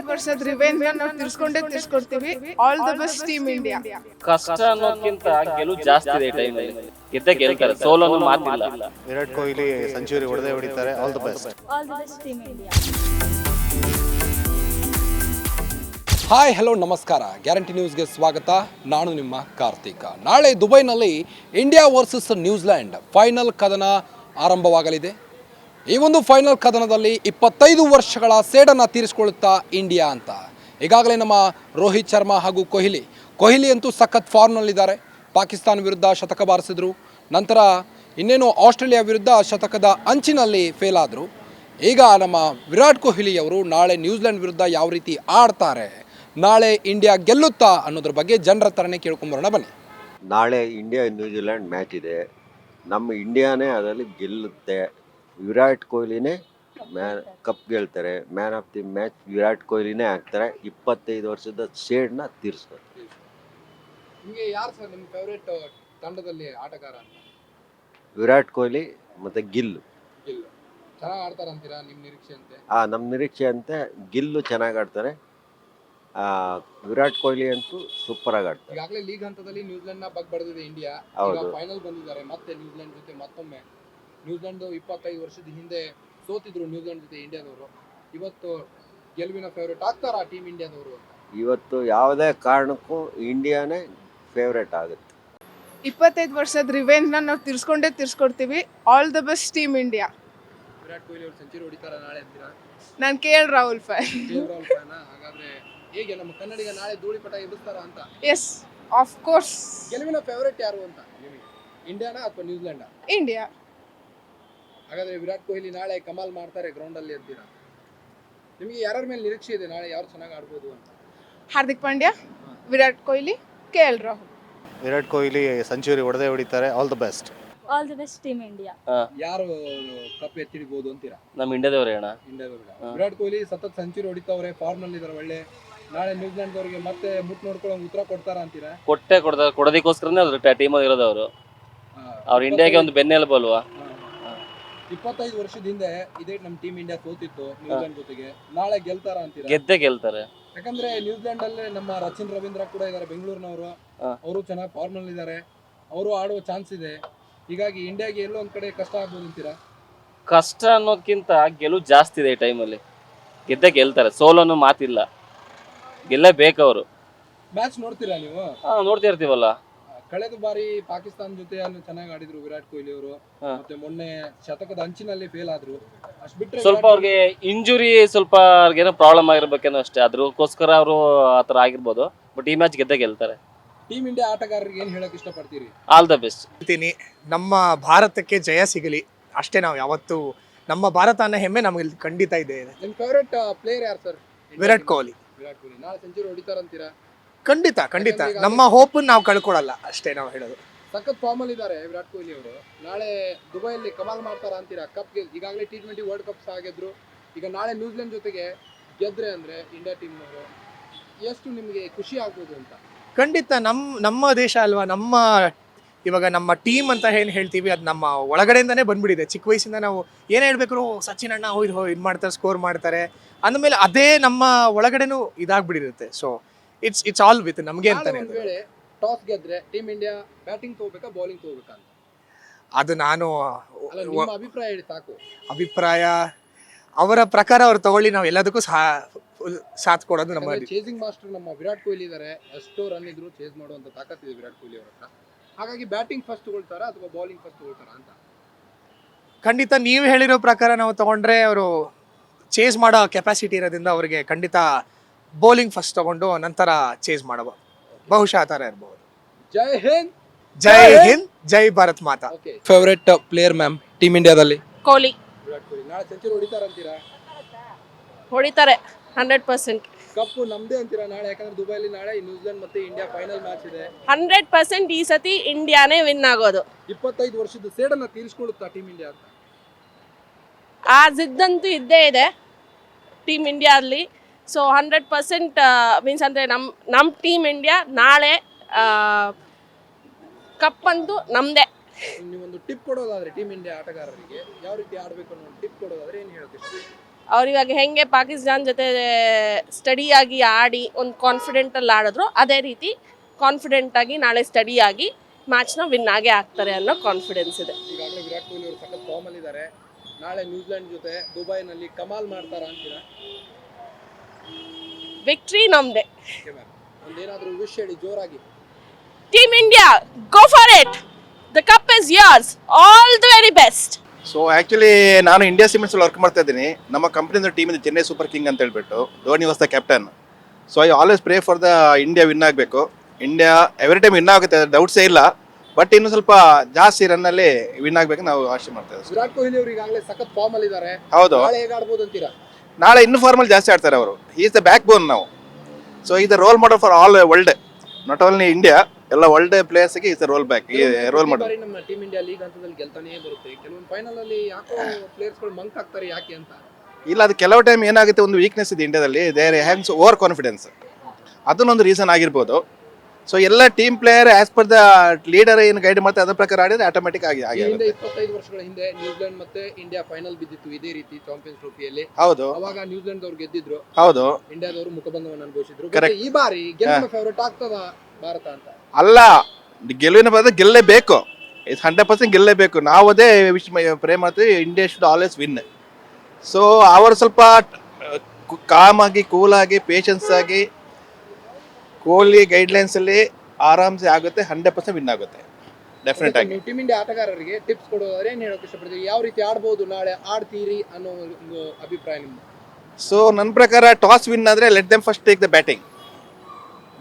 ಇಪ್ಪತ್ತೈದು ವರ್ಷದ ರಿವೆಂಜ್ ನಾವು ತಿರ್ಸ್ಕೊಂಡೇ ತಿರ್ಸ್ಕೊಡ್ತೀವಿ all the best team India ಕಷ್ಟ ಅನ್ನೋದಕ್ಕಿಂತ ಗೆಲುವು ಜಾಸ್ತಿ ಇದೆ ಟೈಮ್ ಅಲ್ಲಿ. ಗೆದ್ದೆ ಗೆಲ್ತಾರೆ. ಸೋಲು ಅನ್ನೋ ಮಾತಿಲ್ಲ. ವಿರಾಟ್ ಕೊಹ್ಲಿ ಸೆಂಚುರಿ ಹೊಡೆದೇ ಹೊಡಿತಾರೆ. All the best all the best team India hi hello ನಮಸ್ಕಾರ. ಗ್ಯಾರಂಟಿ ನ್ಯೂಸ್ಗೆ ಸ್ವಾಗತ. ನಾನು ನಿಮ್ಮ ಕಾರ್ತಿಕ. ನಾಳೆ ದುಬೈನಲ್ಲಿ ಇಂಡಿಯಾ ವರ್ಸಸ್ ನ್ಯೂಜಿಲ್ಯಾಂಡ್ ಫೈನಲ್ ಕದನ ಆರಂಭವಾಗಲಿದೆ. ಈ ಒಂದು ಫೈನಲ್ ಕದನದಲ್ಲಿ ಇಪ್ಪತ್ತೈದು ವರ್ಷಗಳ ಸೇಡನ್ನು ತೀರಿಸಿಕೊಳ್ಳುತ್ತಾ ಇಂಡಿಯಾ ಅಂತ. ಈಗಾಗಲೇ ನಮ್ಮ ರೋಹಿತ್ ಶರ್ಮಾ ಹಾಗೂ ಕೊಹ್ಲಿ ಕೊಹ್ಲಿ ಅಂತೂ ಸಖತ್ ಫಾರ್ಮ್ನಲ್ಲಿದ್ದಾರೆ ಪಾಕಿಸ್ತಾನ ವಿರುದ್ಧ ಶತಕ ಬಾರಿಸಿದ್ರು. ನಂತರ ಇನ್ನೇನು ಆಸ್ಟ್ರೇಲಿಯಾ ವಿರುದ್ಧ ಶತಕದ ಅಂಚಿನಲ್ಲಿ ಫೇಲ್ ಆದರು. ಈಗ ನಮ್ಮ ವಿರಾಟ್ ಕೊಹ್ಲಿ ಅವರು ನಾಳೆ ನ್ಯೂಜಿಲೆಂಡ್ ವಿರುದ್ಧ ಯಾವ ರೀತಿ ಆಡ್ತಾರೆ, ನಾಳೆ ಇಂಡಿಯಾ ಗೆಲ್ಲುತ್ತಾ ಅನ್ನೋದ್ರ ಬಗ್ಗೆ ಜನರ ಥರನೇ ಕೇಳ್ಕೊಂಬರೋಣ ಬನ್ನಿ. ನಾಳೆ ಇಂಡಿಯಾ ನ್ಯೂಜಿಲೆಂಡ್ ಮ್ಯಾಚ್ ಇದೆ. ನಮ್ಮ ಇಂಡಿಯಾನೇ ಅದರಲ್ಲಿ ಗೆಲ್ಲುತ್ತೆ. ವಿರಾಟ್ ಕೊಹ್ಲಿನೇ ಮ್ಯಾನ್ ಕಪ್ ಗೆಲ್ತಾರೆ. Man of the match Virat ಕೊಹ್ಲಿನೇ ಆಗ್ತಾರೆ. ಇಪ್ಪತ್ತೈದು ವರ್ಷದ ಸೇಡ್ನ ತೀರಿಸ್ತಾರೆ ನಿಮಗೆ ಯಾರು ಸರ್ ನಿಮ್ಮ ಫೇವ್ರೇಟ್ ತಂಡದಲ್ಲಿ ಆಟಗಾರ ಅಂತ? ವಿರಾಟ್ ಕೊಹ್ಲಿ ಮತ್ತು ಗಿಲ್ಲು. ಗೆಲ್ಲು. ಚೆನ್ನಾಗಿ ಆಡ್ತಾರಂತೀರಾ ನಿಮ್ಮ ನಿರೀಕ್ಷೆ ಅಂತೆ ಆ ನಮ್ಮ ನಿರೀಕ್ಷೆ ಅಂತೆ ಗಿಲ್ಲು ಚೆನ್ನಾಗಿ ಆಡ್ತಾರೆ. ಆ, ವಿರಾಟ್ ಕೊಹ್ಲಿ ಅಂತೂ ಆಗಿ ಆಡ್ತಾರೆ. ಈಗಾಗಲೇ ಲೀಗ್ ಹಂತದಲ್ಲಿ ನ್ಯೂಜಿಲೆಂಡ್ನ ಬಗ್ ಬಡ್ದಿದೆ ಇಂಡಿಯಾ. ಈಗ ಹೌದು. ಫೈನಲ್ ಬಂದಿದ್ದಾರೆ. ಮತ್ತೆ ನ್ಯೂಜಿಲೆಂಡ್ ಜೊತೆ ಮತ್ತೊಮ್ಮೆ ನ್ಯೂಜಿಲೆಂಡ್ ಇಪ್ಪತ್ತೈದು ವರ್ಷದ ಹಿಂದೆ ಸೋತಿದ್ರು ನ್ಯೂಜಿಲೆಂಡ್ ಜೊತೆ ಇಂಡಿಯಾದವರು. ಇವತ್ತು ಗೆಲುವಿನ ಫೇವ್ರೇಟ್ ಆಗ್ತಾರಾ ಟೀಮ್ ಇಂಡಿಯಾದವರು ಅಂತ? ಇವತ್ತು ಯಾವುದೇ ಕಾರಣಕ್ಕೂ ಇಂಡಿಯಾನೇ ಫೇವ್ರೇಟ್ ಆಗುತ್ತೆ. ಇಪ್ಪತ್ತೈದು ವರ್ಷದ ರಿವೆಂಜ್ ನಾವು ತಿರ್ಸ್ಕೊಂಡೇ ತಿರ್ಸ್ಕೊಡ್ತೀವಿ. All the best team India Virat Kohli ಅವರು ಸೆಂಚುರಿ ಹೊಡಿತಾರ ನಾಳೆ ಅಂತೀರಾ? ನಾನು ಕೆ ಎಲ್ ರಾಹುಲ್ ಫೈ ರಾಹುಲ್ ಫ್ಯಾನ ಹಾಗಾದ್ರೆ ಹೇಗೆ ನಮ್ಮ ಕನ್ನಡಿಗ ನಾಳೆ ಧೂಳಿಪಟ ಎಬ್ಬಿಸ್ತಾರ ಅಂತ? ಎಸ್ ಆಫ್ ಕೋರ್ಸ್ ಗೆಲುವಿನ ಫೇವ್ರೇಟ್ ಯಾರು ಅಂತ? ಇಂಡಿಯಾನಾ ಅಥವಾ ನ್ಯೂಜಿಲೆಂಡ್? ಇಂಡಿಯಾ ಹಾಗಾದ್ರೆ ವಿರಾಟ್ ಕೊಹ್ಲಿ ನಾಳೆ ಕಮಾಲ್ ಮಾಡ್ತಾರೆ ಗ್ರೌಂಡ್ ಅಲ್ಲಿ ಅಂತೀರಾ ನಿಮಗೆ ಯಾರ ಮೇಲೆ ನಿರೀಕ್ಷೆ ಇದೆ ನಾಳೆ ಯಾರು ಚೆನ್ನಾಗಿ ಆಡ್ಬೋದು ಅಂತ? Hardik Pandya Virat Kohli K L Rahul. Virat Kohli century ಹೊಡೆದೇ ಹೊಡಿತಾರೆ. All the best all the best team India ಯಾರು ಕಪ್ ಎತ್ತಿಡ್ಬೋದು ಅಂತೀರಾ? ನಮ್ಮ ಇಂಡಿಯಾದವ್ರೆ ಅಣ್ಣ. ಇಂಡಿಯಾದವರೇ. ವಿರಾಟ್ ಕೊಹ್ಲಿ ಸತತ್ ಸೆಂಚುರಿ ಹೊಡಿತಾವ್ರೆ ಫಾರ್ಮ್ ಅಲ್ಲಿ ಇದಾರೆ ಒಳ್ಳೆ. ನಾಳೆ ನ್ಯೂಜಿಲೆಂಡ್ ಅವರಿಗೆ ಮತ್ತೆ ಮುಟ್ ನೋಡ್ಕೊಳ್ಳೋ ಉತ್ತರ ಕೊಡ್ತಾರ ಅಂತೀರಾ? ಕೊಟ್ಟೆ ಕೊಡ್ತಾರೆ. ಕೊಡೋದಕ್ಕೋಸ್ಕರನೇ ಅದ್ರ ಟೀಮ್ ಇರೋದು ಅವರು. ಅವ್ರ ಇಂಡಿಯಾಗೆ ಒಂದು ಬೆನ್ನೆಲುಬು ಅಲ್ವಾ? ಇಪ್ಪತ್ತೈದು ವರ್ಷದ ಹಿಂದೆ ಇದೇ ನಮ್ಮ ಟೀಮ್ ಇಂಡಿಯಾ ಸೋತಿತ್ತು ನ್ಯೂಜಿಲೆಂಡ್ ಜೊತೆಗೆ. ನಾಳೆ ಗೆಲ್ತಾರ ಅಂತೀರಾ? ಗೆದ್ದೆ ಗೆಲ್ತಾರೆ. ಯಾಕಂದ್ರೆ ನ್ಯೂಜಿಲೆಂಡ್ ಅಲ್ಲಿ ನಮ್ಮ ರಚಿನ್ ರವೀಂದ್ರ ಕೂಡ ಇದಾರೆ ಬೆಂಗಳೂರಿನವರು. ಅವರು ಚೆನ್ನಾಗಿ ಫಾರ್ಮ್ ಅಲ್ಲಿ ಇದಾರೆ. ಅವರು ಆಡುವ ಚಾನ್ಸ್ ಇದೆ. ಹೀಗಾಗಿ ಇಂಡಿಯಾಗೆ ಎಲ್ಲೋ ಒಂದ್ ಕಡೆ ಕಷ್ಟ ಆಗ್ಬೋದು ಅಂತೀರಾ? ಕಷ್ಟ ಅನ್ನೋದಕ್ಕಿಂತ ಗೆಲುವು ಜಾಸ್ತಿ ಇದೆ ಈ ಟೈಮಲ್ಲಿ ಗೆದ್ದೆ ಗೆಲ್ತಾರೆ. ಸೋಲನ್ನು ಮಾತಿಲ್ಲ. ಗೆಲ್ಲೇಬೇಕು ಅವರು. ಮ್ಯಾಚ್ ನೋಡ್ತೀರಾ ನೀವು? ಹಾ ನೋಡ್ತಾ ಇರ್ತೀವಲ್ಲ. ಕಳೆದ ಬಾರಿ ಪಾಕಿಸ್ತಾನ ಜೊತೆ ಅಲ್ಲಿ ಚೆನ್ನಾಗಿ ಆಡಿದ್ರು ವಿರಾಟ್ ಕೊಹ್ಲಿ ಅವರು. ಮತ್ತೆ ಮೊನ್ನೆ ಶತಕದ ಅಂಚಿನಲ್ಲಿ ಫೇಲ್ ಆದ್ರು. ಅಷ್ಟ್ ಬಿಟ್ರೆ ಸ್ವಲ್ಪ ಅವ್ರಿಗೆ ಇಂಜುರಿ ಸ್ವಲ್ಪ ಅವ್ರಿಗೇನೋ ಪ್ರಾಬ್ಲಮ್ ಆಗಿರ್ಬೇಕೇನೋ ಅಷ್ಟೇ. ಅದ್ರಕ್ಕೋಸ್ಕರ ಅವರು ಆ ಥರ ಆಗಿರ್ಬೋದು. ಬಟ್ ಈ ಮ್ಯಾಚ್ ಗೆದ್ದೆ ಗೆಲ್ತಾರೆ. ಟೀಮ್ ಇಂಡಿಯಾ ಆಟಗಾರರಿಗೆ ಏನ್ ಹೇಳಕ್ ಇಷ್ಟಪಡ್ತೀರಿ? ಆಲ್ ದ ಬೆಸ್ಟ್ ಹೇಳ್ತೀನಿ ನಮ್ಮ ಭಾರತಕ್ಕೆ ಜಯ ಸಿಗಲಿ. ಅಷ್ಟೇ ನಾವು ಯಾವತ್ತು ನಮ್ಮ ಭಾರತ ಅನ್ನೋ ಹೆಮ್ಮೆ ನಮಗೆ ಖಂಡಿತ ಇದೆ. ನಿಮ್ ಫೇವ್ರೆಟ್ ಪ್ಲೇಯರ್ ಯಾರು ಸರ್ ವಿರಾಟ್ ಕೊಹ್ಲಿ. ವಿರಾಟ್ ಕೊಹ್ಲಿ. ನಾಳೆ ಸೆಂಚುರಿ ಹೊಡಿತಾರಂತೀರಾ? ಖಂಡಿತ ಖಂಡಿತ. ನಮ್ಮ ಹೋಪ್ ನಾವು ಕಳ್ಕೊಳಲ್ಲ ಅಷ್ಟೇ ನಾವು ಹೇಳೋದು. ಸಖತ್ ಫಾರ್ಮ್ ಅಲ್ಲಿ ಇದ್ದಾರೆ ವಿರಾಟ್ ಕೊಹ್ಲಿ ಅವರು. ನಾಳೆ ದುಬೈಯಲ್ಲಿ ಕಮಾಲ್ ಮಾಡ್ತಾರ ಅಂತೀರಾ? ಕಪ್ ಈಗಾಗಲೇ ಟಿ ಟ್ವೆಂಟಿ ವರ್ಲ್ಡ್ ಕಪ್ಸ್ ಆಗಿದ್ರು. ಈಗ ನಾಳೆ ನ್ಯೂಜಿಲೆಂಡ್ ಜೊತೆಗೆ ಗೆದ್ರೆ ಅಂದ್ರೆ ಇಂಡಿಯಾ ಟೀಮ್ ಅವರು ಎಷ್ಟು ನಿಮಗೆ ಖುಷಿ ಆಗ್ಬೋದು ಅಂತ? ಖಂಡಿತ ನಮ್ಮ ನಮ್ಮ ದೇಶ ಅಲ್ವಾ ನಮ್ಮ ಇವಾಗ ನಮ್ಮ ಟೀಮ್ ಅಂತ ಏನು ಹೇಳ್ತೀವಿ ಅದು ನಮ್ಮ ಒಳಗಡೆಯಿಂದನೇ ಬಂದ್ಬಿಟ್ಟಿದೆ. ಚಿಕ್ಕ ವಯಸ್ಸಿಂದ ನಾವು ಏನು ಹೇಳ್ಬೇಕು ಸಚಿನ್ ಅಣ್ಣ ಹೋಯ್ದು ಹೋ ಇದು ಮಾಡ್ತಾರೆ ಸ್ಕೋರ್ ಮಾಡ್ತಾರೆ. ಅಂದಮೇಲೆ ಅದೇ ನಮ್ಮ ಒಳಗಡೆನೂ ಇದಾಗ್ಬಿಟ್ಟಿರುತ್ತೆ. So it's it's all with ನಮಗೆ ಅಂತಾನೆ ವೇಳೆ ಟಾಸ್ ಗೆದ್ರೆ ಟೀಮ್ ಇಂಡಿಯಾ ಬ್ಯಾಟಿಂಗ್ ತಗೋಬೇಕಾ ಬೌಲಿಂಗ್ ತಗೋಬೇಕಾ ಅಂತ? ಅದು ನಾನು ಅಲ್ಲ ನಿಮ್ಮ ಅಭಿಪ್ರಾಯ ಹೇಳಿ ಸಾಕು. ಅಭಿಪ್ರಾಯ ಅವರ ಪ್ರಕಾರ ಅವ್ರು ತಗೊಳ್ಳಿ ನಾವು ಎಲ್ಲದಕ್ಕೂ ಸಾ full ಸಾಥ್ ಕೊಡೋದು ನಮ್ಮ ಚೇಸಿಂಗ್ ಮಾಸ್ಟರ್ ನಮ್ಮ ವಿರಾಟ್ ಕೊಹ್ಲಿ ಇದಾರೆ. ಎಷ್ಟೋ ರನ್ ಇದ್ರು ಚೇಸ್ ಮಾಡುವಂತ ತಾಕತ್ತಿದೆ ವಿರಾಟ್ ಕೊಹ್ಲಿ ಅವ್ರ ಹತ್ರ. ಹಾಗಾಗಿ ಬ್ಯಾಟಿಂಗ್ ಫಸ್ಟ್ ತಗೊಳ್ತಾರಾ ಅಥವಾ ಬೌಲಿಂಗ್ ಫಸ್ಟ್ ತಗೊಳ್ತಾರಾ ಅಂತ? ಖಂಡಿತ ನೀವು ಹೇಳಿರೋ ಪ್ರಕಾರ ನಾವು ತಗೊಂಡ್ರೆ ಅವರು ಚೇಸ್ ಮಾಡೋ ಕೆಪಾಸಿಟಿ ಇರೋದ್ರಿಂದ ಅವರಿಗೆ ಖಂಡಿತ ಬೌಲಿಂಗ್ ಫಸ್ಟ್ ತಗೊಂಡು ನಂತರ ಚೇಸ್ ಮಾಡಬಹುದು ಬಹುಶಃ ಆ ಥರ ಇರಬಹುದು Jai Hind. Jai Hind Jai Bharat Mata. Okay favourite player ma'am team ಇಂಡಿಯಾದಲ್ಲಿ ಕೊಹ್ಲಿ. ವಿರಾಟ್ ಕೊಹ್ಲಿ. ನಾಳೆ ಸೆಂಚುರಿ ಹೊಡಿತಾರಂತೀರಾ? ಹೊಡಿತಾರೆ ಹಂಡ್ರೆಡ್ ಪರ್ಸೆಂಟ್ ಕಪ್ಪು ನಮ್ದೇ ಅಂತೀರಾ ನಾಳೆ? ಯಾಕಂದ್ರೆ ದುಬೈಲಿ ನಾಳೆ ನ್ಯೂಜಿಲೆಂಡ್ ಮತ್ತೆ ಇಂಡಿಯಾ ಫೈನಲ್ ಮ್ಯಾಚ್ ಇದೆ. ಹಂಡ್ರೆಡ್ ಪರ್ಸೆಂಟ್ ಈ ಸತಿ ಇಂಡಿಯಾನೇ ವಿನ್ ಆಗೋದು. ಇಪ್ಪತ್ತೈದು ವರ್ಷದ ಸೇಡನ್ನ ತೀರಿಸ್ಕೊಳ್ಳುತ್ತಾ ಟೀಮ್ ಇಂಡಿಯಾ ಅಂತ? ಆ ಜಿದ್ದಂತೂ ಇದ್ದೇ ಇದೆ. ಟೀಮ್ ಇಂಡಿಯಾ ಅಲ್ಲಿ ಸೊ ಹಂಡ್ರೆಡ್ ಪರ್ಸೆಂಟ್ ಮೀನ್ಸ್ ಅಂದರೆ ನಮ್ಮ ನಮ್ಮ ಟೀಮ್ ಇಂಡಿಯಾ ನಾಳೆ ಕಪ್ ಅಂತೂ ನಮ್ಮದೇ ನೀವೊಂದು ಟಿಪ್ ಕೊಡೋದಾದ್ರೆ ಟೀಮ್ ಇಂಡಿಯಾ ಆಟಗಾರರಿಗೆ ಯಾವ ರೀತಿ ಆಡಬೇಕು ಅನ್ನೋ ಟಿಪ್ ಕೊಡೋದಾದ್ರೆ ಏನು ಹೇಳ್ತೀವಿ ಹೆಂಗೆ ಪಾಕಿಸ್ತಾನ್ ಜೊತೆ ಸ್ಟಡಿಯಾಗಿ ಆಡಿ ಒಂದು ಕಾನ್ಫಿಡೆಂಟಲ್ಲಿ ಆಡಿದ್ರು ಅದೇ ರೀತಿ ಕಾನ್ಫಿಡೆಂಟಾಗಿ ನಾಳೆ ಸ್ಟಡಿಯಾಗಿ ಮ್ಯಾಚ್ನ ವಿನ್ ಆಗೇ ಆಗ್ತಾರೆ ಅನ್ನೋ ಕಾನ್ಫಿಡೆನ್ಸ್ ಇದೆ. ಈಗಾಗಲೇ ವಿರಾಟ್ ಕೊಹ್ಲಿ ಅವರು ಸಖತ್ ನಾಳೆ ನ್ಯೂಜಿಲೆಂಡ್ ಜೊತೆ ದುಬೈನಲ್ಲಿ ಕಮಾಲ್ ಮಾಡ್ತಾರ ಅಂತೀರಾ? ವಿಕ್ಟ್ರಿ ನಮ್ದೆ. ಒಂದೇನಾದ್ರೂ ವಿಶ್ ಹೇಳಿ ಜೋರಾಗಿ. Team India go for it the cup is yours. All the very best so actually ನಾನು ಇಂಡಿಯಾ ಸಿಮೆಂಟ್ಸ್ ವರ್ಕ್ ಮಾಡ್ತಾ ಇದ್ದೀನಿ. ನಮ್ಮ ಕಂಪ್ನಿಯಿಂದ ಟೀಮ್ ಇದೆ ಚೆನ್ನೈ ಸೂಪರ್ ಕಿಂಗ್ ಅಂತ ಹೇಳ್ಬಿಟ್ಟು Dhoni was the captain so I always pray for the India win ಆಗಬೇಕು. India every time win ಆಗುತ್ತೆ ಡೌಟ್ಸೇ ಇಲ್ಲ. ಬಟ್ ಇನ್ನು ಸ್ವಲ್ಪ ಜಾಸ್ತಿ ರನ್ನಲ್ಲಿ ವಿನ್ ಆಗಬೇಕು ನಾವು ಆಶೆ ಮಾಡ್ತಾ ಇದ್ದೀವಿ. ವಿರಾಟ್ ಕೊಹ್ಲಿ ಅವರು ಈಗಾಗಲೇ ಸಖತ್ ಫಾರ್ಮ್ ಅಲ್ಲಿ ಇದ್ದಾರೆ ಹೌದು. ಹೇಗೆ ಆಡ್ಬೋದು ಅಂತೀರಾ? ನಾಳೆ ಇನ್ನು ಫಾರ್ಮಲ್ ಜಾಸ್ತಿ ಆಡ್ತಾರೆ ಅವರು. ಈಸ್ ದ ಬ್ಯಾಕ್ ಬೋನ್ ನಾವು. ಸೊ ಈ the role model for all world not only India ಎಲ್ಲ world ಪ್ಲೇಯರ್ಸ್ಗೆ is the role back role model ನಮ್ಮ ಟೀಮ್ ಇಂಡಿಯಾ ಲೀಗ್ ಹಂತದಲ್ಲಿ ಗೆಲ್ತಾನೆ ಬರುತ್ತೆ. ಕೆಲವೊಂದು ಫೈನಲ್ ಅಲ್ಲಿ ಯಾಕೋ ಪ್ಲೇಯರ್ಸ್ಗಳು ಮಂಕ್ ಆಗ್ತಾರೆ ಯಾಕೆ ಅಂತ. ಇಲ್ಲ ಅದು ಕೆಲವು ಟೈಮ್ ಏನಾಗುತ್ತೆ ಒಂದು ವೀಕ್ನೆಸ್ ಇದೆ ಇಂಡಿಯಾದಲ್ಲಿ ದೇರ್ ಹ್ಯಾಂಡ್ಸ್ ಓವರ್ ಕಾನ್ಫಿಡೆನ್ಸ್ ಅದನ್ನೊಂದು ರೀಸನ್ ಆಗಿರ್ಬೋದು. ಸೊ ಎಲ್ಲ team player as per the leader ಏನು ಗೈಡ್ ಮಾಡ್ತಾರೆ ಅದ್ರ ಪ್ರಕಾರ ಆಡಿದ್ರೆ ಆಟೋಮೆಟಿಕ್ ಆಗಿ ಹಿಂದೆ ಇಪ್ಪತ್ತೈದು ವರ್ಷಗಳ ಹಿಂದೆ ನ್ಯೂಜಿಲೆಂಡ್ ಮತ್ತೆ ಇಂಡಿಯಾ ಫೈನಲ್ ಬಿದ್ದಿತ್ತು ಇದೇ ರೀತಿ ಚಾಂಪಿಯನ್ಸ್ ಟ್ರೋಫಿಯಲ್ಲಿ ಹೌದು. ಅವಾಗ ನ್ಯೂಜಿಲೆಂಡ್ ಅವ್ರು ಗೆದ್ದಿದ್ರು. ಹೌದು. ಇಂಡಿಯಾದವರು ಮುಖಭಂಗವನ್ನು ಅನುಭವಿಸಿದ್ರು. ಈ ಬಾರಿ ಫೇವರೇಟ್ ಆಗ್ತದ ಭಾರತ ಅಂತ? ಅಲ್ಲ ಗೆಲುವಿನ ಬದ ಗೆಲ್ಲಲೇಬೇಕು. ಇದು ಹಂಡ್ರೆಡ್ ಪರ್ಸೆಂಟ್ ಗೆಲ್ಲೇಬೇಕು ನಾವು ಅದೇ ವಿಶ್ ಪ್ರೇ ಮಾಡ್ತೀವಿ India should always win so ಅವರು ಸ್ವಲ್ಪ ಕಾಮ್ ಆಗಿ ಕೂಲ್ ಆಗಿ ಪೇಷನ್ಸ್ ಆಗಿ ಕೊಹ್ಲಿ ಗೈಡ್ಲೈನ್ಸ್ ಅಲ್ಲಿ ಆರಾಮ್ಸೆ ಆಗುತ್ತೆ ಹಂಡ್ರೆಡ್ ಪರ್ಸೆಂಟ್ ವಿನ್ ಆಗುತ್ತೆ. ಡೆಫಿನೆಟ್ ಆಗಿ. ಟೀಮ್ ಇಂಡಿಯಾ ಆಟಗಾರರಿಗೆ ಟಿಪ್ಸ್ ಕೊಡೋದಾದ್ರೆ ಏನು ಹೇಳೋಕೆ ಇಷ್ಟಪಡ್ತೀವಿ ಯಾವ ರೀತಿ ಆಡ್ಬೋದು ನಾಳೆ ಆಡ್ತೀರಿ ಅನ್ನೋ ಒಂದು ಅಭಿಪ್ರಾಯ ನಿಮ್ಮ ಸೊ ನನ್ನ ಪ್ರಕಾರ ಟಾಸ್ ವಿನ್ ಆದರೆ let them first take the batting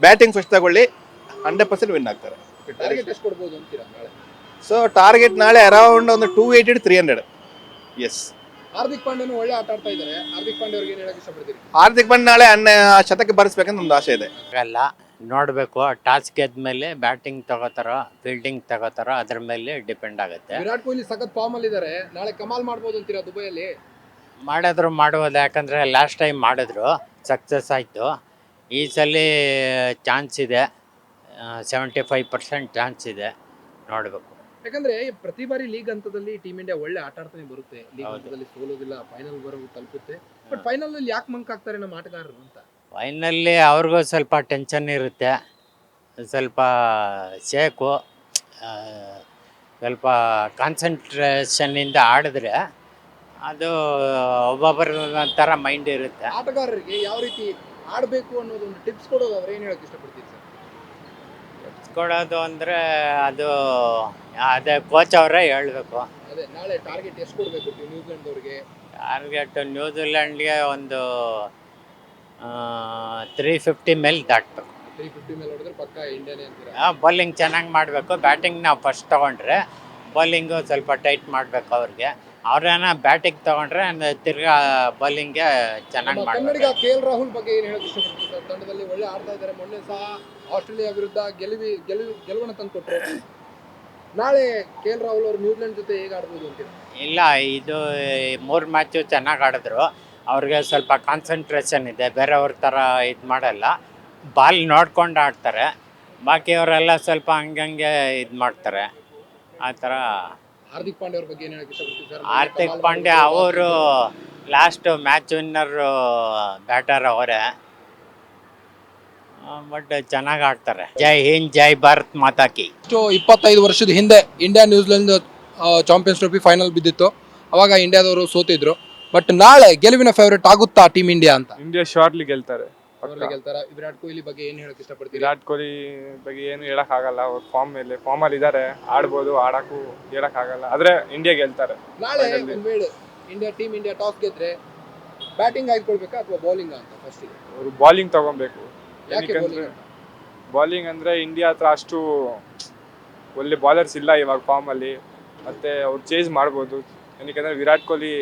batting first ತಗೊಳ್ಳಿ ಹಂಡ್ರೆಡ್ ಪರ್ಸೆಂಟ್ ವಿನ್ ಆಗ್ತಾರೆ. ಟಾರ್ಗೆಟ್ ಎಷ್ಟು ಕೊಡ್ಬೋದು ಅಂತೀರಾ ನಾಳೆ? ಸೊ ಟಾರ್ಗೆಟ್ ನಾಳೆ ಅರೌಂಡ್ ಒಂದು two eighty three hundred yes Hardik ಪಾಂಡ್ಯನು ಒಳ್ಳೆ ಆಟ ಆಡ್ತಾ ಇದ್ದಾರೆ. ಹಾರ್ದಿಕ್ ಪಾಂಡ್ಯ ಅವ್ರಿಗೆ ಹೇಳಕ್ಕೆ ಹೇಳಕ್ ಇಷ್ಟಪಡ್ತೀರಿ? ಹಾರ್ದಿಕ್ ಪಾಂಡ್ಯ ನಾಳೆ ಅನ್ನ ಶತಕ ಬರೆಸ್ಬೇಕಂತ ಒಂದು ಆಸೆ ಇದೆ. ಆಗಲ್ಲ ನೋಡಬೇಕು. ಟಾಸ್ ಗೆದ್ಮೇಲೆ ಬ್ಯಾಟಿಂಗ್ ತಗೋತಾರೋ ಫೀಲ್ಡಿಂಗ್ ತಗೋತಾರೋ ಅದ್ರ ಮೇಲೆ ಡಿಪೆಂಡ್ ಆಗುತ್ತೆ. ವಿರಾಟ್ ಕೊಹ್ಲಿ ಸಖತ್ ಫಾರ್ಮ್ ಅಲ್ಲಿ ಇದ್ದಾರೆ. ನಾಳೆ ಕಮಾಲ್ ಮಾಡ್ಬೋದು ಅಂತೀರಾ ದುಬೈಯಲ್ಲಿ? ಮಾಡಿದ್ರು ಮಾಡ್ಬೋದು ಯಾಕಂದರೆ ಲಾಸ್ಟ್ ಟೈಮ್ ಮಾಡಿದ್ರು ಸಕ್ಸಸ್ ಆಯಿತು. ಈ ಸಲ ಚಾನ್ಸ್ ಇದೆ. ಸೆವೆಂಟಿ ಫೈವ್ ಪರ್ಸೆಂಟ್ ಚಾನ್ಸ್ ಇದೆ. ನೋಡಬೇಕು. ಯಾಕಂದ್ರೆ ಪ್ರತಿ ಬಾರಿ ಲೀಗ್ ಹಂತದಲ್ಲಿ ಟೀಮ್ ಇಂಡಿಯಾ ಒಳ್ಳೆ ಆಟ ಆಡ್ತಾನೆ ಬರುತ್ತೆ. ಲೀಗ್. ಹಂತದಲ್ಲಿ ಸೋಲೋದಿಲ್ಲ ಫೈನಲ್ ಬರೋ ತಲುಪುತ್ತೆ. ಬಟ್ ಫೈನಲ್ ಅಲ್ಲಿ ಯಾಕೆ ಮಂಕ್ ಆಗ್ತಾರೆ ನಮ್ಮ ಆಟಗಾರರು ಅಂತ? ಫೈನಲ್ಲಿ ಅವ್ರಿಗೂ ಸ್ವಲ್ಪ ಟೆನ್ಷನ್ ಇರುತ್ತೆ. ಸ್ವಲ್ಪ ಶೇಕು ಸ್ವಲ್ಪ ಕಾನ್ಸಂಟ್ರೇಷನ್ನಿಂದ ಆಡಿದ್ರೆ ಅದು ಒಬ್ಬೊಬ್ಬರ ಥರ ಮೈಂಡ್ ಇರುತ್ತೆ. ಆಟಗಾರರಿಗೆ ಯಾವ ರೀತಿ ಆಡಬೇಕು ಅನ್ನೋದು ಒಂದು ಟಿಪ್ಸ್ ಕೊಡೋದಾದ್ರೆ ಏನ್ ಹೇಳಕ್ ಇಷ್ಟಪಡ್ತೀವಿ ಸರ್? ಕೊಡೋದು ಅಂದರೆ ಅದು ಅದೇ ಕೋಚ್ ಅವರೇ ಹೇಳಬೇಕು. ಅದೇ ನಾಳೆ ಟಾರ್ಗೆಟ್ ಎಷ್ಟು ಕೊಡಬೇಕು ನ್ಯೂಜಿಲೆಂಡ್ ಅವ್ರಿಗೆ? ಟಾರ್ಗೆಟ್ ನ್ಯೂಜಿಲೆಂಡ್ಗೆ ಒಂದು ತ್ರೀ ಫಿಫ್ಟಿ ಮೇಲೆ ದಾಟಬೇಕು. ತ್ರೀ ಫಿಫ್ಟಿ ಮೇಲೆ ಹೊಡೆದ್ರೆ ಪಕ್ಕ ಇಂಡಿಯಾನೇ ಅಂತೀರಾ? ಬೌಲಿಂಗ್ ಚೆನ್ನಾಗಿ ಮಾಡಬೇಕು. ಬ್ಯಾಟಿಂಗ್ ನಾವು ಫಸ್ಟ್ ತೊಗೊಂಡ್ರೆ ಬೌಲಿಂಗು ಸ್ವಲ್ಪ ಟೈಟ್ ಮಾಡಬೇಕು ಅವ್ರಿಗೆ. ಅವ್ರೇನ ಬ್ಯಾಟಿಂಗ್ ತೊಗೊಂಡ್ರೆ ತಿರ್ಗಾ ಬೌಲಿಂಗ್ಗೆ ಚೆನ್ನಾಗಿ ನಮ್ಮ ಮಾಡಬೇಕು. ಕೆ ಎಲ್ ರಾಹುಲ್ ಬಗ್ಗೆ ಏನ್ ಹೇಳಕ್ ಇಷ್ಟಪಡ್ತೀರಿ? ಸರ್ ತಂಡದಲ್ಲಿ ಒಳ್ಳೆ ಆಡ್ತಾ ಇದ್ದಾರೆ. ಮೊನ್ನೆ ಸಹ ಆಸ್ಟ್ರೇಲಿಯಾ ವಿರುದ್ಧ ಗೆಲುವಿ ಗೆಲುವು ಗೆಲುವನ್ನು ತಂದುಕೊಟ್ರು. ನಾಳೆ ಕೆ ಎಲ್ ರಾಹುಲ್ ಅವರು ನ್ಯೂಜಿಲೆಂಡ್ ಜೊತೆ ಹೇಗೆ ಆಡ್ಬೋದು ಅಂತೀರಾ? ಇಲ್ಲ ಇದು ಮೂರು ಮ್ಯಾಚು ಚೆನ್ನಾಗಿ ಆಡಿದ್ರು. ಅವ್ರಿಗೆ ಸ್ವಲ್ಪ ಕಾನ್ಸಂಟ್ರೇಷನ್ ಇದೆ ಬೇರೆಯವ್ರ ಥರ ಇದು ಮಾಡಲ್ಲ. ಬಾಲ್ ನೋಡ್ಕೊಂಡು ಆಡ್ತಾರೆ. ಬಾಕಿಯವರೆಲ್ಲ ಸ್ವಲ್ಪ ಹಂಗಂಗೆ ಇದು ಮಾಡ್ತಾರೆ. ಆ ಥರ ಹಾರ್ದಿಕ್ ಪಾಂಡ್ಯ ಅವ್ರ ಬಗ್ಗೆ ಏನು ಹೇಳಕ್ಕೆ ಸರ್? ಹಾರ್ದಿಕ್ ಪಾಂಡ್ಯ ಅವರು ಲಾಸ್ಟ್ ಮ್ಯಾಚ್ ವಿನ್ನರ್ ಬ್ಯಾಟರ್ ಅವರೇ. ಬಟ್ ಚೆನ್ನಾಗಿ ಆಡ್ತಾರೆ. ಜೈ ಹಿಂದ್ ಜೈ ಭಾರತ್ ಮಾತಾಕಿ. ಇಷ್ಟು ಇಪ್ಪತ್ತೈದು ವರ್ಷದ ಹಿಂದೆ India New Zealand champions trophy final ಬಿದ್ದಿತ್ತು. ಅವಾಗ ಇಂಡಿಯಾದವರು ಸೋತಿದ್ರು. ಬಟ್ ನಾಳೆ ಗೆಲುವಿನ ಫೇವರೇಟ್ ಆಗುತ್ತಾ ಟೀಮ್ ಇಂಡಿಯಾ ಅಂತ? ಇಂಡಿಯಾ ಶಾರ್ಟ್ಲಿ ಗೆಲ್ತಾರೆ. ಗೆಲ್ತಾರಾ? ವಿರಾಟ್ ಕೊಹ್ಲಿ ಬಗ್ಗೆ ಏನ್ ಹೇಳಕ್ ಇಷ್ಟಪಡ್ತೀರಾ? ವಿರಾಟ್ ಕೊಹ್ಲಿ ಬಗ್ಗೆ ಏನು ಹೇಳಕ್ ಆಗಲ್ಲ. ಅವ್ರ ಫಾರ್ಮ್ ಮೇಲೆ ಫಾರ್ಮ್ ಅಲ್ಲಿ ಇದಾರೆ. ಆಡ್ಬೋದು ಆಡಕ್ಕೂ ಹೇಳಕ್ ಆಗಲ್ಲ. ಆದ್ರೆ ಇಂಡಿಯಾ ಗೆಲ್ತಾರೆ. ನಾಳೆ Final ಒಂದ್ ವೇಳೆ ಇಂಡಿಯಾ ಟೀಮ್ ಇಂಡಿಯಾ ಟಾಸ್ ಗೆದ್ರೆ ಬ್ಯಾಟಿಂಗ್ ಆಯ್ಕೊಳ್ಬೇಕಾ ಅಥವಾ ಬೌಲಿಂಗ್ ಅಂತ ಫಸ್ಟ್ ಅವರು ಬೌಲಿಂಗ್ ತಗೊಬೇಕು. ಬೌಲಿಂಗ್ ಬಾಲಿಂಗ್ ಅಂದ್ರೆ ಇಂಡಿಯಾ ಹತ್ರ ಅಷ್ಟು ಒಳ್ಳೆ ಬಾಲರ್ಸ್ ಇಲ್ಲ ಇವಾಗ ಫಾರ್ಮ್ ಅಲ್ಲಿ. ಮತ್ತೆ ಅವ್ರು ಚೇಂಜ್ ಮಾಡ್ಬೋದು. ಏನಕ್ಕೆಂದ್ರೆ ವಿರಾಟ್ ಕೊಹ್ಲಿ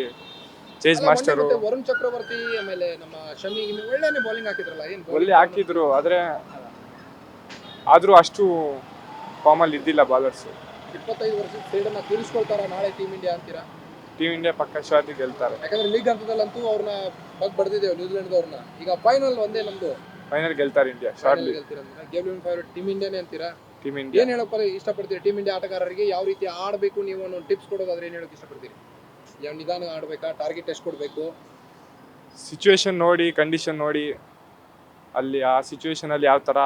ಚೇಂಜ್ ಮಾಸ್ಟರ್ ವರುಣ್ ಚಕ್ರವರ್ತಿ ಆಮೇಲೆ ನಮ್ಮ ಶಮಿ ಇನ್ನು ಒಳ್ಳೆನೆ ಬೌಲಿಂಗ್ ಹಾಕಿದ್ರಲ್ಲ ಏನು ಒಳ್ಳೆ ಹಾಕಿದ್ರು ಆದ್ರೆ ಆದ್ರೂ ಅಷ್ಟು ಫಾರ್ಮ್ ಅಲ್ಲಿ ಇದ್ದಿಲ್ಲ ಬಾಲರ್ಸ್ ಇಪ್ಪತ್ತೈದು ವರ್ಷದ ಸೇಡನ್ನ ತೀರಿಸ್ಕೊಳ್ತಾರ ನಾಳೆ ಟೀಮ್ ಇಂಡಿಯಾ ಅಂತೀರಾ? ಟೀಮ್ ಇಂಡಿಯಾ ಪಕ್ಕ ಶಾರ್ಟ್ ಗೆಲ್ತಾರೆ. ಯಾಕಂದ್ರೆ ಲೀಗ್ ಹಂತದಲ್ಲಂತೂ ಅವ್ರನ್ನ ಬಗ್ ಬಡ್ದಿದ್ದೇವೆ ನ್ಯೂಜಿಲೆಂಡ್ ಅವ್ರನ್ನ. ಈಗ ಫೈನಲ್ ಒಂದೇ ನಮ್ದು. ಫೈನಲ್ ಗೆಲ್ತಾರೆ India shortly game win favourite team ಇಂಡಿಯಾನೇ ಅಂತೀರಾ? ಟೀಮ್ ಇಂಡಿಯಾ ಏನ್ ಇಷ್ಟ ಇಷ್ಟಪಡ್ತೀರಿ ಟೀಮ್ ಇಂಡಿಯಾ ಆಟಗಾರರಿಗೆ? ಯಾವ ರೀತಿ ಆಡಬೇಕು? ನೀವು ಒಂದು ಟಿಪ್ಸ್ ಕೊಡೋದಾದ್ರೆ ಏನು ಹೇಳೋಕೆ ಇಷ್ಟಪಡ್ತೀರಿ? ಯಾವ ನಿಧಾನ ಆಡಬೇಕಾ? ಟಾರ್ಗೆಟ್ ಎಷ್ಟು ಕೊಡಬೇಕು? ಸಿಚುವೇಶನ್ ನೋಡಿ ಕಂಡೀಷನ್ ನೋಡಿ. ಅಲ್ಲಿ ಆ ಸಿಚುವೇಶನ್ ಅಲ್ಲಿ ಯಾವ ತರ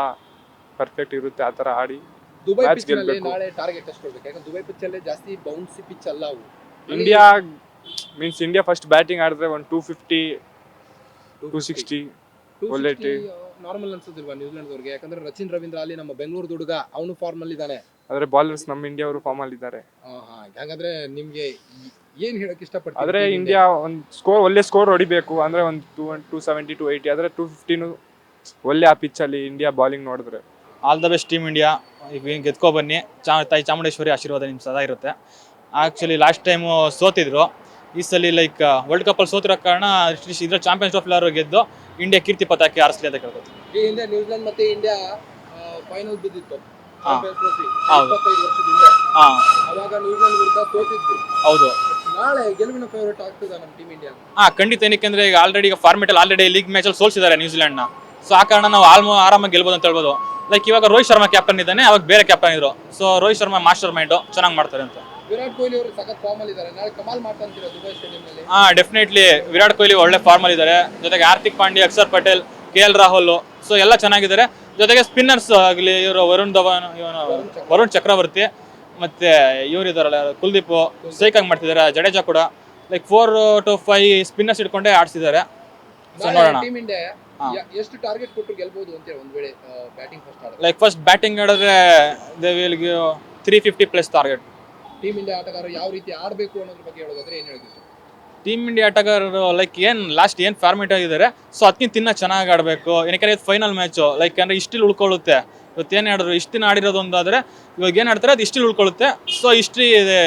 ಪರ್ಫೆಕ್ಟ್ ಇರುತ್ತೆ ಆ ತರ ಆಡಿ ದುಬೈ ಪಿಚ್ ಅಲ್ಲಿ ಗೆಲ್ಬೇಕು. ನಾಳೆ ಟಾರ್ಗೆಟ್ ಎಷ್ಟು ಕೊಡಬೇಕು? ಯಾಕಂದ್ರೆ ದುಬೈ ಪಿಚ್ ಅಲ್ಲಿ ಜಾಸ್ತಿ ಬೌನ್ಸಿ ಪಿಚ್ ಅಲ್ಲ ಅವು. India means India first batting ಆಡಿದ್ರೆ ಒಂದು ಟೂ ಫಿಫ್ಟಿ ಟೂ ಸಿಕ್ಸ್ಟಿ ಒಳ್ಳೆ team. ನಾರ್ಮಲ್ ಅನ್ಸುತ್ತಿಲ್ವಾ ನ್ಯೂಜಿಲೆಂಡ್ ಅವ್ರಿಗೆ ಯಾಕಂದ್ರೆ ರಚಿನ್ ರವೀಂದ್ರ ಅಲ್ಲಿ ನಮ್ಮ ಬೆಂಗಳೂರು ಹುಡುಗ ಅವನು ಫಾರ್ಮ್ ಅಲ್ಲಿ ಇದ್ದಾನೆ ಆದ್ರೆ ಬಾಲರ್ಸ್ ನಮ್ಮ ಇಂಡಿಯಾ ಅವರು ಫಾರ್ಮ್ ಅಲ್ಲಿ ಇದ್ದಾರೆ ಹಾಗಾದ್ರೆ ನಿಮ್ಗೆ ಏನ್ ಹೇಳಕ್ ಇಷ್ಟಪಡ್ತೀವಿ ಆದ್ರೆ ಇಂಡಿಯಾ ಒಂದು ಸ್ಕೋರ್ ಒಳ್ಳೆ ಸ್ಕೋರ್ ಹೊಡಿಬೇಕು. ಅಂದ್ರೆ ಒಂದು two one two seventy to eighty ಆದ್ರೆ ಟೂ ಫಿಫ್ಟೀನು ಒಳ್ಳೆ ಆ ಪಿಚ್ ಅಲ್ಲಿ ಇಂಡಿಯಾ ಬಾಲಿಂಗ್ ನೋಡಿದ್ರೆ. All the best team India ಈಗ ಗೆದ್ಕೋ ಬನ್ನಿ. ಚಾ ತಾಯಿ ಚಾಮುಂಡೇಶ್ವರಿ ಆಶೀರ್ವಾದ ನಿಮ್ ಸದಾ ಇರುತ್ತೆ. ಆಕ್ಚುಲಿ ಲಾಸ್ಟ್ ಟೈಮ್ ಸೋತಿದ್ರು. ಈ ಸಲ ಲೈಕ್ ವರ್ಲ್ಡ್ ಕಪ್ಪಲ್ಲಿ ಸೋತಿರೋ ಕಾರಣ ಇದ್ರ ಚಾಂಪಿಯನ್ಸ್ ಟ್ರೋಫಿ ಗೆದ್ದು ಇಂಡಿಯಾ ಕೀರ್ತಿ ಪತಾಕೆ ಆರಿಸಲಿ ಅಂತ ಕೇಳ್ಕೊತೀನಿ. ಈ ಹಿಂದೆ ನ್ಯೂಜಿಲೆಂಡ್ ಮತ್ತೆ ಇಂಡಿಯಾ ಫೈನಲ್ ಬಿದ್ದಿತ್ತು. ಹಾ. Trophy, ಹೌದು. ಇಪ್ಪತ್ತೈದು ವರ್ಷದಿಂದ. ಹಾಂ. ಅವಾಗ ನ್ಯೂಜಿಲೆಂಡ್ ವಿರುದ್ಧ ಹೌದು. ನಾಳೆ ಗೆಲುವಿನ ಫೇವರೇಟ್ ಆಗ್ತದ ನಮ್ಮ ಟೀಮ್ ಇಂಡಿಯಾ ಹಾಂ ಖಂಡಿತ ಏನಕ್ಕೆಂದ್ರೆ ಈಗ ಆಲ್ರೆಡಿ ಈಗ ಫಾರ್ಮೆಟಲ್ಲಿ ಆಲ್ರೆಡಿ ಲೀಗ್ ಮ್ಯಾಚ್ ಅಲ್ಲಿ ಸೋಲ್ಸಿದ್ದಾರೆ ನ ಸೊ ಆ ಕಾರಣ ನಾವು ಆಲ್ಮೋ ಆರಾಮಾಗಿ ಗೆಲ್ಬೋದು ಅಂತ ಹೇಳ್ಬೋದು. ಲೈಕ್ ಇವಾಗ ರೋಹಿತ್ ಶರ್ಮಾ ಕ್ಯಾಪ್ಟನ್ ಇದ್ದಾನೆ ಅವಾಗ ಬೇರೆ ಕ್ಯಾಪ್ಟನ್ ಇದ್ರು. So Rohit Sharma mastermind ಚೆನ್ನಾಗಿ ಮಾಡ್ತಾರೆ ಅಂತ. ವಿರಾಟ್ ಕೊಹ್ಲಿ ಅವರು ಸಖತ್ ಫಾರ್ಮ್ ಅಲ್ಲಿ ಇದ್ದಾರೆ. ನಾಳೆ ಕಮಾಲ್ ಮಾಡ್ತಾಂತೀರಾ ದುಬೈ ಸ್ಟೇಡಿಯಂ ನಲ್ಲಿ? ಹಾ ಡೆಫಿನೆಟ್ಲಿ ವಿರಾಟ್ ಕೊಹ್ಲಿ ಒಳ್ಳೆ ಫಾರ್ಮ್ ಅಲ್ಲಿ ಇದ್ದಾರೆ. ಜೊತೆಗೆ Hardik Pandya Akshar Patel K L Rahul so ಎಲ್ಲ ಚೆನ್ನಾಗಿದ್ದಾರೆ. ಜೊತೆಗೆ ಸ್ಪಿನ್ನರ್ಸ್ ಆಗಲಿ ಇವರು ವರುಣ್ ಧವನ್ ಇವನು ವರುಣ್ ಚಕ್ರವರ್ತಿ ಮತ್ತೆ ಇವರು ಇದಾರಲ್ಲ ಕುಲ್ದೀಪ್ ಸ್ಟ್ರೈಕ್ ಆಗಿ ಮಾಡ್ತಿದ್ದಾರೆ. ಜಡೇಜಾ ಕೂಡ. Like four to five spinners ಇಟ್ಕೊಂಡೇ ಆಡ್ಸಿದ್ದಾರೆ. ಸೊ ನೋಡೋಣ. ಟೀಮ್ ಇಂಡಿಯಾ ಎಷ್ಟು ಟಾರ್ಗೆಟ್ ಕೊಟ್ಟು ಗೆಲ್ಬಹುದು ಅಂತ ಒಂದ್ ವೇಳೆ batting first like first batting ಆಡಿದ್ರೆ they will give three fifty plus target team India ಆಟಗಾರರು ಯಾವ ರೀತಿ ಆಡಬೇಕು ಅನ್ನೋದ್ರ ಬಗ್ಗೆ ಹೇಳೋದಾದ್ರೆ ಏನು ಹೇಳಿದ್ರು ಟೀಮ್ ಇಂಡಿಯಾ ಆಟಗಾರರು ಲೈಕ್ ಏನು ಲಾಸ್ಟ್ ಏನು ಫಾರ್ಮೇಟ್ ಆಗಿದ್ದಾರೆ ಸೊ ಅದಕ್ಕಿಂತ ತಿನ್ನ ಚೆನ್ನಾಗಿ ಆಡಬೇಕು. ಏನಕ್ಕೆ ಫೈನಲ್ ಮ್ಯಾಚು ಲೈಕ್ ಅಂದರೆ ಇಷ್ಟಿಲ್ ಉಳ್ಕೊಳ್ಳುತ್ತೆ. ಇವತ್ತು ಏನು ಆಡಿದ್ರು ಇಷ್ಟು ದಿನ ಆಡಿರೋದು ಒಂದಾದರೆ ಇವಾಗ ಏನು ಆಡ್ತಾರೆ ಅದು ಇಷ್ಟಿಲ್ ಉಳ್ಕೊಳ್ಳುತ್ತೆ. ಸೊ ಇಸ್ಟ್ರಿ ಇದೆ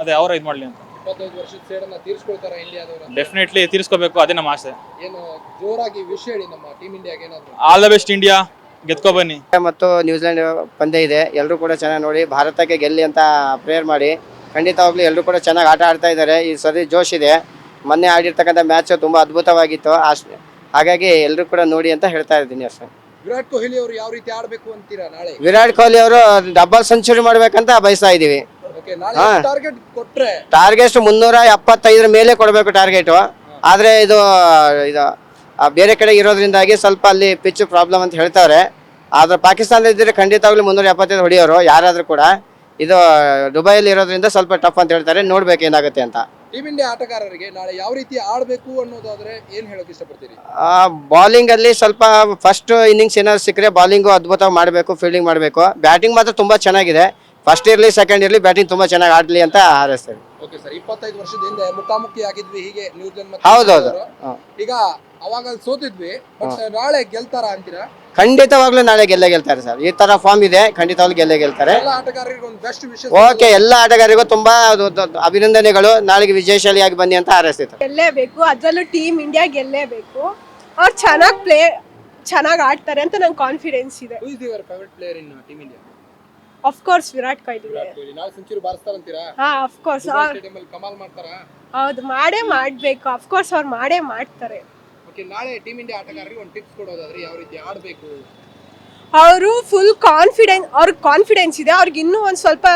ಅದೇ ಅವರ ಇದು ಮಾಡಲಿ ಅಂತ. ಇಪ್ಪತ್ತೈದು ವರ್ಷದ ಸೇಡನ್ನ ತೀರ್ಸ್ಕೊಳ್ತಾರ ಇಂಡಿಯಾದವರು ಡೆಫಿನೆಟ್ಲಿ ತೀರಿಸ್ಕೋಬೇಕು ಅದೇ ನಮ್ಮ ಆಸೆ. ಏನು ಜೋರಾಗಿ ಹೇಳಿ ನಮ್ಮ ಟೀಮ್ ಇಂಡಿಯಾಗೆ ಏನಾದ್ರು? ಆಲ್ ದ ಬೆಸ್ಟ್ ಇಂಡಿಯಾ ಗೆದ್ಕೊ ಬನ್ನಿ. ಮತ್ತು ನ್ಯೂಜಿಲೆಂಡ್ ಪಂದ್ಯ ಇದೆ. ಎಲ್ಲರೂ ಕೂಡ ಚೆನ್ನಾಗಿ ನೋಡಿ ಭಾರತಕ್ಕೆ ಗೆಲ್ಲಿ ಅಂತ ಪ್ರೇಯರ್ ಮಾಡಿ. ಖಂಡಿತವಾಗ್ಲೂ ಎಲ್ಲರೂ ಕೂಡ ಚೆನ್ನಾಗಿ ಆಟ ಆಡ್ತಾ ಇದ್ದಾರೆ. ಈ ಸರಿ ಜೋಶ್ ಇದೆ. ಮೊನ್ನೆ ಆಡಿರ್ತಕ್ಕಂಥ ಮ್ಯಾಚ್ ತುಂಬ ಅದ್ಭುತವಾಗಿತ್ತು. ಅಷ್ಟೇ ಹಾಗಾಗಿ ಎಲ್ಲರೂ ಕೂಡ ನೋಡಿ ಅಂತ ಹೇಳ್ತಾ ಇದ್ದೀನಿ ಅಷ್ಟೇ. ವಿರಾಟ್ ಕೊಹ್ಲಿ ಅವರು ಯಾವ ರೀತಿ ಆಡಬೇಕು ಅಂತೀರಾ ನಾಳೆ? ವಿರಾಟ್ ಕೊಹ್ಲಿ ಅವರು ಡಬಲ್ ಸೆಂಚುರಿ ಮಾಡ್ಬೇಕಂತ ಬಯಸ್ತಾ ಇದೀವಿ ಓಕೆ ನಾಳೆ ಹಾ. ಟಾರ್ಗೆಟ್ ಕೊಟ್ರೆ? ಟಾರ್ಗೆಟ್ ಮುನ್ನೂರ ಎಪ್ಪತ್ತೈದರ ಮೇಲೆ ಕೊಡಬೇಕು ಟಾರ್ಗೆಟ್ ಆದರೆ ಇದು ಇದು ಬೇರೆ ಕಡೆ ಇರೋದ್ರಿಂದಾಗಿ ಸ್ವಲ್ಪ ಅಲ್ಲಿ ಪಿಚ್ ಪ್ರಾಬ್ಲಮ್ ಅಂತ ಹೇಳ್ತಾರೆ ಆದ್ರೆ ಪಾಕಿಸ್ತಾನದಲ್ಲಿ ಇದ್ದರೆ ಖಂಡಿತವಾಗ್ಲೂ ಮುನ್ನೂರ ಎಪ್ಪತ್ತೈದು ಹೊಡಿಯೋರು ಯಾರಾದರೂ ಕೂಡ. ಇದು ದುಬೈಯಲ್ಲಿ ಇರೋದ್ರಿಂದ ಸ್ವಲ್ಪ ಟಫ್ ಅಂತ ಹೇಳ್ತಾರೆ ನೋಡ್ಬೇಕು ಏನಾಗುತ್ತೆ ಅಂತ. ಟೀಮ್ ಇಂಡಿಯಾ ಆಟಗಾರರಿಗೆ ನಾಳೆ ಯಾವ ರೀತಿ ಆಡಬೇಕು ಅನ್ನೋದಾದ್ರೆ ಏನು ಹೇಳೋಕೆ ಇಷ್ಟಪಡ್ತೀರಿ? ಬಾಲಿಂಗ್ ಅಲ್ಲಿ ಸ್ವಲ್ಪ ಫಸ್ಟ್ ಇನ್ನಿಂಗ್ಸ್ ಏನಾದ್ರು ಸಿಕ್ಕರೆ ಬಾಲಿಂಗು ಅದ್ಭುತವಾಗಿ ಮಾಡಬೇಕು ಫೀಲ್ಡಿಂಗ್ ಮಾಡಬೇಕು. ಬ್ಯಾಟಿಂಗ್ ಮಾತ್ರ ತುಂಬಾ ಚೆನ್ನಾಗಿದೆ. ಫಸ್ಟ್ ಇರಲಿ ಸೆಕೆಂಡ್ ಇರಲಿ ಬ್ಯಾಟಿಂಗ್ ತುಂಬಾ ಚೆನ್ನಾಗಿ ಆಡಲಿ ಅಂತ ಹಾರೈಸ್ತೇವೆ. ಓಕೆ ಸರ್ ಇಪ್ಪತ್ತೈದು ವರ್ಷದಿಂದ ಮುಖಾಮುಖಿ ಆಗಿದ್ವಿ ಹೀಗೆ ನ್ಯೂಜಿಲೆಂಡ್ ಹೌದೌದು. ಈಗ ಅವಾಗ ಅಲ್ಲಿ ಸೋತಿದ್ವಿ ಬಟ್ ನಾಳೆ ಗೆಲ್ತಾರ ಅಂತೀರಾ? ಖಂಡಿತವಾಗ್ಲೂ ನಾಳೆ ಗೆಲ್ಲೇ ಗೆಲ್ತಾರೆ ಸರ್ ಈ ತರ ಫಾರ್ಮ್ ಇದೆ ಖಂಡಿತವಾಗ್ಲೂ ಗೆಲ್ಲೇ ಗೆಲ್ತಾರೆ. ಎಲ್ಲ ಆಟಗಾರರಿಗೆ ಒಂದು ಬೆಸ್ಟ್ ಓಕೆ ಎಲ್ಲ ಆಟಗಾರರಿಗೂ ತುಂಬಾ ಅಭಿನಂದನೆಗಳು. ನಾಳೆಗೆ ವಿಜಯಶಾಲಿಯಾಗಿ ಬನ್ನಿ ಅಂತ ಹಾರೈಸ್ತಾರೆ ಗೆಲ್ಲೇಬೇಕು ಅದರಲ್ಲೂ ಟೀಮ್ ಇಂಡಿಯಾ ಗೆಲ್ಲೇಬೇಕು. ಅವ್ರು ಚೆನ್ನಾಗಿ ಪ್ಲೇ ಚೆನ್ನಾಗಿ ಆಡ್ತಾರೆ ಅಂತ ನಂಗೆ ಕಾನ್ಫಿಡೆನ್ಸ್ ಇದೆ. Who is your favourite player in team India course Virat Kohli. ನಾಳೆ ಸೆಂಚುರಿ ಬಾರಿಸ್ತಾರಂತೀರಾ ಹಾ ಅಫ್ಕೋರ್ಸ್ ಸ್ಟೇಡಿಯಂ ಅಲ್ಲಿ ಕಮಾಲ್ ಮಾಡ್ತಾರಾ? ಹೌದು ಮಾಡೇ ಮಾಡಬೇಕು. ಅಫ್ಕೋರ್ಸ್ ಅವ್ರು ಮಾಡೇ ಮಾಡ್ತಾರೆ. ಓಕೆ ನಾಳೆ ಟೀಮ್ ಇಂಡಿಯಾ ಆಟಗಾರರಿಗೆ ಒಂದು ಟಿಪ್ಸ್ ಕೊಡೋದಾದ್ರೆ ಯಾವ ರೀತಿ ಆಡಬೇಕು? ಅವರು ಫುಲ್ ಕಾನ್ಫಿಡೆನ್ಸ್ ಅವ್ರಿಗೆ ಕಾನ್ಫಿಡೆನ್ಸ್ ಇದೆ ಅವ್ರಿಗೆ ಇನ್ನೂ ಒಂದು ಸ್ವಲ್ಪ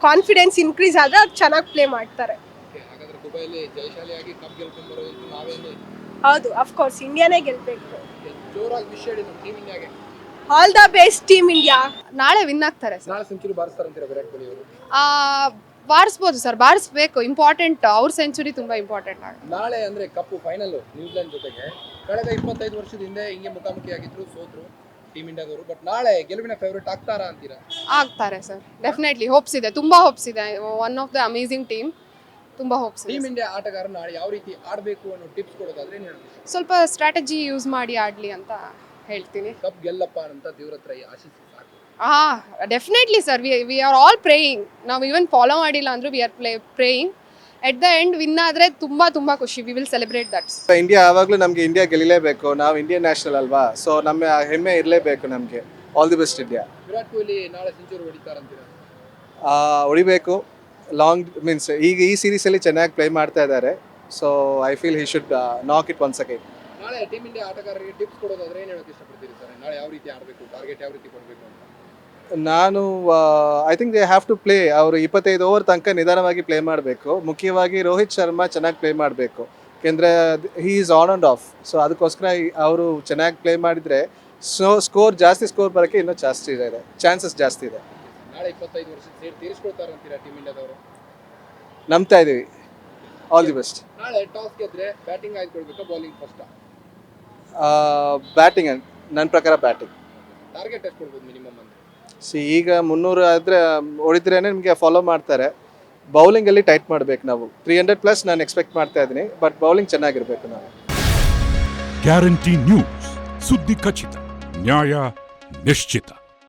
ಕಾನ್ಫಿಡೆನ್ಸ್ ಇನ್ಕ್ರೀಸ್ ಆದರೆ ಅವ್ರು ಚೆನ್ನಾಗಿ ಪ್ಲೇ ಮಾಡ್ತಾರೆ. ಹಾಗಾದ್ರೆ ದುಬೈಲಿ ಜಯಶಾಲಿಯಾಗಿ ಕಪ್ ಗೆಲ್ಕೊಂಡ್ ಬರೋದು ನಾವೇನು? ಹೌದು ಅಫ್ಕೋರ್ಸ್ ಇಂಡಿಯಾನೇ ಗೆಲ್ಬೇಕು. ಜೋರಾಗಿ ಹೇಳಿ ನಮ್ಮ ಟೀಮ್ ಇಂಡಿಯಾಗೆ all the best team India ನಾಳೆ ವಿನ್ ಆಗ್ತಾರೆ ನಾಳೆ ಸೆಂಚುರಿ ಬಾರಿಸ್ತಾರಂತೀರಾ ವಿರಾಟ್ ಕೊಹ್ಲಿ ಅವರು? ಬಾರಿಸ್ಬೋದು ಸರ್ ಬಾರಿಸ್ಬೇಕು. ಇಂಪಾರ್ಟೆಂಟ್ ಅವ್ರ ಸೆಂಚುರಿ ತುಂಬಾ ಇಂಪಾರ್ಟೆಂಟ್ ಆಗುತ್ತೆ ನಾಳೆ ಅಂದ್ರೆ ಕಪ್ಪು ಫೈನಲ್ ನ್ಯೂಜಿಲೆಂಡ್ ಜೊತೆಗೆ. ಕಳೆದ ಇಪ್ಪತ್ತೈದು ವರ್ಷದ ಹಿಂದೆ ಹಿಂಗೆ ಮುಖಾಮುಖಿ ಆಗಿದ್ರು ಸೋತ್ರು ಟೀಮ್ ಇಂಡಿಯಾದವರು ಬಟ್ ನಾಳೆ ಗೆಲುವಿನ ಫೇವರೇಟ್ ಆಗ್ತಾರಾ ಅಂತೀರಾ? ಆಗ್ತಾರೆ ಸರ್ ಡೆಫಿನೆಟ್ಲಿ ಹೋಪ್ಸ್ ಇದೆ. ತುಂಬಾ ಹೋಪ್ಸ್ ಇದೆ. One of the amazing team ತುಂಬಾ ಹೋಪ್ಸ್ ಟೀಮ್ ಇಂಡಿಯಾ ಆಟಗಾರ ನಾಳೆ ಯಾವ ರೀತಿ ಆಡಬೇಕು ಅನ್ನೋ ಟಿಪ್ಸ್ ಕೊಡೋದಾದ್ರೆ ಏನು ಹೇಳ್ತೀರಾ? ಸ್ವಲ್ಪ ಸ್ಟ್ರಾಟಜಿ ಯೂಸ್ ಮಾಡಿ ಆಡ್ಲಿ ಅಂತ ಹೇಳ್ತೀನಿ. ಕಪ್ ಗೆಲ್ಲಪ್ಪ ಅಂತ ದೇವ್ರ ಹತ್ರ ಆಶಿಸಿ ಹಾ definitely sir we we are all praying ನಾವು ಈವನ್ ಫಾಲೋ ಮಾಡಿಲ್ಲ ಅಂದ್ರೂ we are play praying at the end win ಆದರೆ ತುಂಬ ತುಂಬ ಖುಷಿ. We will celebrate that India ಯಾವಾಗಲೂ ನಮಗೆ ಇಂಡಿಯಾ ಗೆಲ್ಲಲೇಬೇಕು. ನಾವು ಇಂಡಿಯನ್ ನ್ಯಾಷನಲ್ ಅಲ್ವಾ? ಸೊ ನಮ್ಮ ಆ ಹೆಮ್ಮೆ ಇರಲೇಬೇಕು ನಮಗೆ. All the best India Virat Kohli ನಾಳೆ ಸೆಂಚುರಿ ಹೊಡಿತಾರಂತೀರಾ? ಹೊಡಿಬೇಕು. ಲಾಂಗ್ ಮೀನ್ಸ್ ಈಗ ಈ ಸೀರೀಸಲ್ಲಿ ಚೆನ್ನಾಗಿ ಪ್ಲೇ ಮಾಡ್ತಾ ಇದ್ದಾರೆ. So I feel he should knock it once again ನಾಳೆ ಟೀಮ್ ಇಂಡಿಯಾ ಆಟಗಾರರಿಗೆ ಟಿಪ್ಸ್ ಕೊಡೋದಾದ್ರೆ ಏನು ಹೇಳೋಕೆ ಇಷ್ಟಪಡ್ತೀರಿ ಸರ್ ನಾಳೆ ಯಾವ ರೀತಿ ಆಡಬೇಕು? ಟಾರ್ಗೆಟ್ ಯಾವ ರೀತಿ ಕೊಡಬೇಕು ಅಂತ? ನಾನು I think they have to play ಅವರು ಇಪ್ಪತ್ತೈದು ಓವರ್ ತನಕ ನಿಧಾನವಾಗಿ ಪ್ಲೇ ಮಾಡಬೇಕು. ಮುಖ್ಯವಾಗಿ ರೋಹಿತ್ ಶರ್ಮಾ ಚೆನ್ನಾಗಿ ಪ್ಲೇ ಮಾಡಬೇಕು. ಏಕೆಂದರೆ he is on and off so ಅದಕ್ಕೋಸ್ಕರ ಅವರು ಚೆನ್ನಾಗಿ ಪ್ಲೇ ಮಾಡಿದರೆ ಸೊ ಸ್ಕೋರ್ ಜಾಸ್ತಿ ಸ್ಕೋರ್ ಬರೋಕ್ಕೆ ಇನ್ನೂ ಜಾಸ್ತಿ ಇದೆ. ಚಾನ್ಸಸ್ ಜಾಸ್ತಿ ಇದೆ. ನಂಬ್ತಾ ಇದ್ದೀವಿ ಆಲ್ ದಿ ಬೆಸ್ಟ್ ಬ್ಯಾಟಿಂಗ್ ಆಯ್ಕೊಳ್ಬೇಕಾ ಬೌಲಿಂಗ್ ಫಸ್ಟ್ ಬ್ಯಾಟಿಂಗ್ ನನ್ನ ಪ್ರಕಾರ ಬ್ಯಾಟಿಂಗ್ ಟಾರ್ಗೆಟ್ ಎಷ್ಟು ಕೊಡ್ಬೋದು ಮಿನಿಮಮ್ ಸಿ ಈಗ ಮುನ್ನೂರು ಆದರೆ ಹೊಡಿದ್ರೇ ನಿಮಗೆ ಫಾಲೋ ಮಾಡ್ತಾರೆ. ಬೌಲಿಂಗಲ್ಲಿ ಟೈಟ್ ಮಾಡಬೇಕು ನಾವು. ತ್ರೀ ಹಂಡ್ರೆಡ್ ಪ್ಲಸ್ ನಾನು ಎಕ್ಸ್ಪೆಕ್ಟ್ ಮಾಡ್ತಾ ಇದ್ದೀನಿ. ಬಟ್ ಬೌಲಿಂಗ್ ಚೆನ್ನಾಗಿರಬೇಕು ನಾವು. ಗ್ಯಾರಂಟಿ ನ್ಯೂಸ್ ಸುದ್ದಿ ಖಚಿತ, ನ್ಯಾಯ ನಿಶ್ಚಿತ.